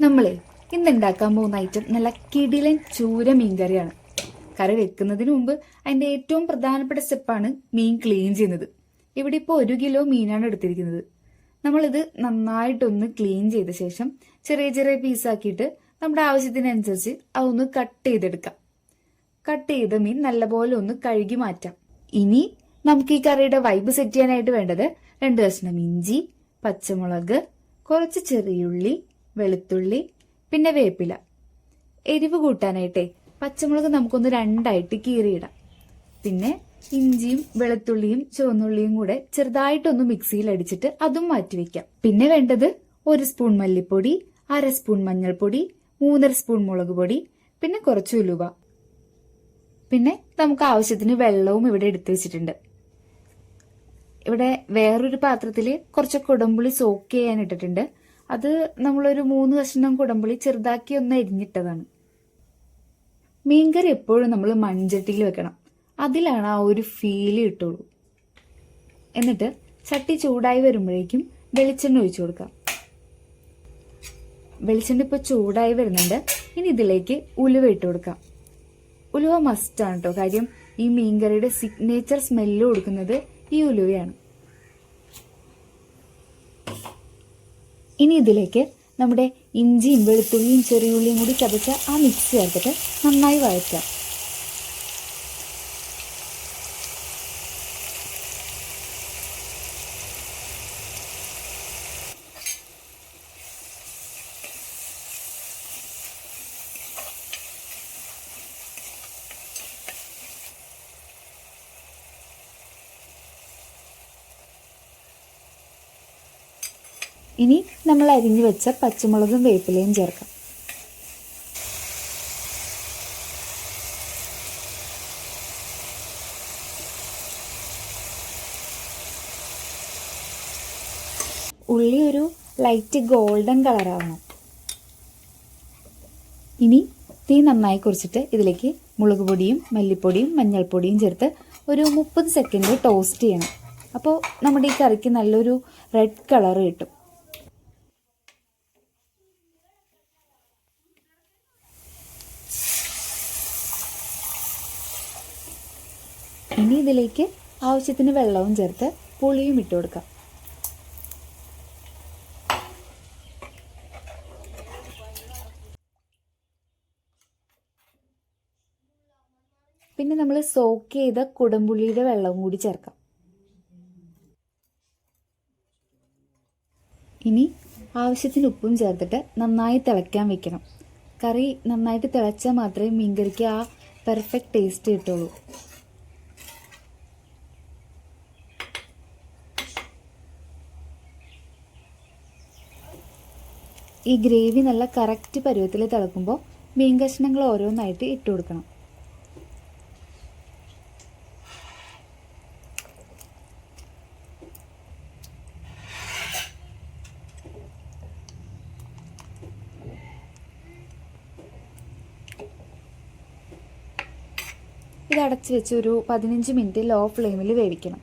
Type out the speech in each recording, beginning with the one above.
നമ്മളെ ഇന്ന് ഉണ്ടാക്കാൻ പോകുന്ന ഐറ്റം നല്ല കിടിലൻ ചൂര മീൻ കറിയാണ് കറി വെക്കുന്നതിന് മുമ്പ് അതിന്റെ ഏറ്റവും പ്രധാനപ്പെട്ട സ്റ്റെപ്പാണ് മീൻ ക്ലീൻ ചെയ്യുന്നത്. ഇവിടെ ഇപ്പോൾ ഒരു കിലോ മീനാണ് എടുത്തിരിക്കുന്നത്. നമ്മളിത് നന്നായിട്ടൊന്ന് ക്ലീൻ ചെയ്ത ശേഷം ചെറിയ ചെറിയ പീസാക്കിയിട്ട് നമ്മുടെ ആവശ്യത്തിനനുസരിച്ച് അതൊന്ന് കട്ട് ചെയ്തെടുക്കാം. കട്ട് ചെയ്ത മീൻ നല്ലപോലെ ഒന്ന് കഴുകി മാറ്റാം. ഇനി നമുക്ക് ഈ കറിയുടെ വൈബ് സെറ്റ് ചെയ്യാനായിട്ട് വേണ്ടത് രണ്ട് കഷ്ണം ഇഞ്ചി പച്ചമുളക് കുറച്ച് ചെറിയുള്ളി വെളുത്തുള്ളി പിന്നെ വേപ്പില. എരിവ് കൂട്ടാനായിട്ടേ പച്ചമുളക് നമുക്കൊന്ന് രണ്ടായിട്ട് കീറിയിടാം. പിന്നെ ഇഞ്ചിയും വെളുത്തുള്ളിയും ചുവന്നുള്ളിയും കൂടെ ചെറുതായിട്ടൊന്ന് മിക്സിയിൽ അടിച്ചിട്ട് അതും മാറ്റിവെക്കാം പിന്നെ വേണ്ടത് ഒരു സ്പൂൺ മല്ലിപ്പൊടി അര സ്പൂൺ മഞ്ഞൾപ്പൊടി മൂന്നര സ്പൂൺ മുളക് പൊടി പിന്നെ കുറച്ച് ഉലുവ. പിന്നെ നമുക്ക് ആവശ്യത്തിന് വെള്ളവും ഇവിടെ എടുത്തു വെച്ചിട്ടുണ്ട്. ഇവിടെ വേറൊരു പാത്രത്തിൽ കുറച്ച് കുടംപുളി സോക്ക് ചെയ്യാൻ ഇട്ടിട്ടുണ്ട്. അത് നമ്മളൊരു മൂന്ന് കഷ്ണം കുടമ്പുളി ചെറുതാക്കി ഒന്ന് എരിഞ്ഞിട്ടതാണ്. മീൻകറി എപ്പോഴും നമ്മൾ മൺചട്ടിയിൽ വെക്കണം. അതിലാണ് ആ ഒരു ഫീൽ കിട്ടുള്ളൂ. എന്നിട്ട് ചട്ടി ചൂടായി വരുമ്പോഴേക്കും വെളിച്ചെണ്ണ ഒഴിച്ചു കൊടുക്കാം വെളിച്ചെണ്ണ ഇപ്പോൾ ചൂടായി വരുന്നുണ്ട്. ഇനി ഇതിലേക്ക് ഉലുവ ഇട്ട് കൊടുക്കാം ഉലുവ മസ്റ്റാണ് കേട്ടോ കാര്യം ഈ മീൻകറിയുടെ സിഗ്നേച്ചർ സ്മെല്ല് കൊടുക്കുന്നത് ഈ ഉലുവയാണ്. ഇനി ഇതിലേക്ക് നമ്മുടെ ഇഞ്ചിയും വെളുത്തുള്ളിയും ചെറിയുള്ളിയും കൂടി ചതച്ച ആ മിക്സ് ചേർത്തിട്ട് നന്നായി വഴറ്റാം. ഇനി നമ്മൾ അരിഞ്ഞു വെച്ച പച്ചമുളകും വേപ്പിലയും ചേർക്കാം. ഉള്ളി ഒരു ലൈറ്റ് ഗോൾഡൻ കളറാവണം ഇനി തീ നന്നായി കുറിച്ചിട്ട് ഇതിലേക്ക് മുളക് പൊടിയും മല്ലിപ്പൊടിയും മഞ്ഞൾപ്പൊടിയും ചേർത്ത് ഒരു മുപ്പത് സെക്കൻഡ് ടോസ്റ്റ് ചെയ്യണം. അപ്പോൾ നമ്മുടെ ഈ കറിക്ക് നല്ലൊരു റെഡ് കളർ കിട്ടും. ഇനി ഇതിലേക്ക് ആവശ്യത്തിന് വെള്ളവും ചേർത്ത് പുളിയും ഇട്ട് കൊടുക്കാം. പിന്നെ നമ്മൾ സോക്ക് ചെയ്ത കുടംപുള്ളിയുടെ വെള്ളവും കൂടി ചേർക്കാം. ഇനി ആവശ്യത്തിന് ഉപ്പും ചേർത്തിട്ട് നന്നായി തിളയ്ക്കാൻ വെക്കണം. കറി നന്നായിട്ട് തിളച്ചാൽ മാത്രമേ മീൻകറിക്ക് ആ പെർഫെക്റ്റ് ടേസ്റ്റ് കിട്ടുള്ളൂ. ഈ ഗ്രേവി നല്ല കറക്റ്റ് പരുവത്തിൽ തിളക്കുമ്പോൾ മീൻ കഷ്ണങ്ങൾ ഓരോന്നായിട്ട് ഇട്ട് കൊടുക്കണം. ഇത് അടച്ചു വെച്ച് ഒരു പതിനഞ്ച് മിനിറ്റ് ലോ ഫ്ലെയിമിൽ വേവിക്കണം.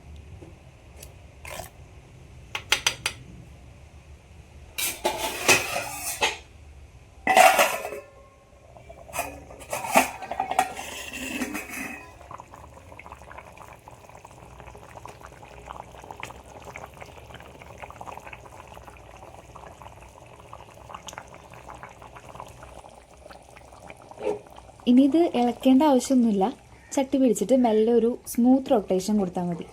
ഇനി ഇത് ഇളക്കേണ്ട ആവശ്യമൊന്നുമില്ല. ചട്ടി പിടിച്ചിട്ട് മെല്ലെ ഒരു സ്മൂത്ത് റൊട്ടേഷൻ കൊടുത്താൽ മതി.